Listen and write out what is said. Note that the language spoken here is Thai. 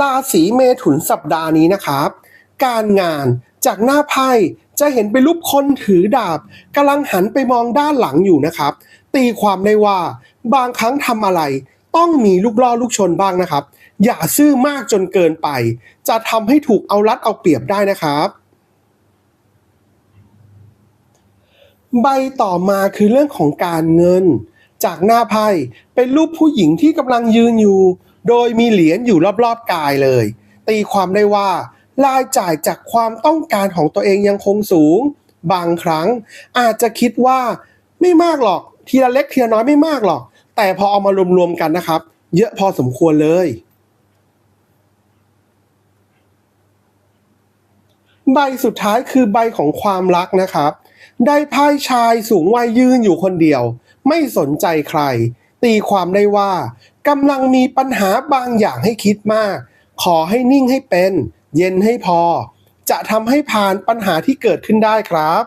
ราศีเมถุนสัปดาห์นี้นะครับ การงานจากหน้าไพ่จะเห็นเป็นรูปคนถือดาบกำลังหันไปมองด้านหลังอยู่นะครับ ตีความได้ว่าบางครั้งทำอะไร ต้องมีลูกล่อลูกชนบ้างนะครับ อย่าซื่อมากจนเกินไป จะทำให้ถูกเอารัดเอาเปรียบได้นะครับ ใบต่อมาคือเรื่องของการเงิน จากหน้าไพ่เป็นรูปผู้หญิงที่กำลังยืนอยู่ โดยมีเหรียญอยู่รอบๆกายเลย ตีความได้ว่ารายจ่ายจากความต้องการของตัวเองยังคงสูง บางครั้งอาจจะคิดว่าไม่มากหรอกทีละเล็กทีละน้อยไม่มากหรอก แต่พอเอามารวมๆกันนะครับ เยอะพอสมควรเลยใบสุดท้ายคือใบของความรักนะครับ ได้ไพ่ชายสูงวัยยืนอยู่คนเดียว ไม่สนใจใคร ตีความได้ว่ากำลังมีปัญหาบางอย่างให้คิดมาก ขอให้นิ่งให้เป็น เย็นให้พอ จะทำให้ผ่านปัญหาที่เกิดขึ้นได้ครับ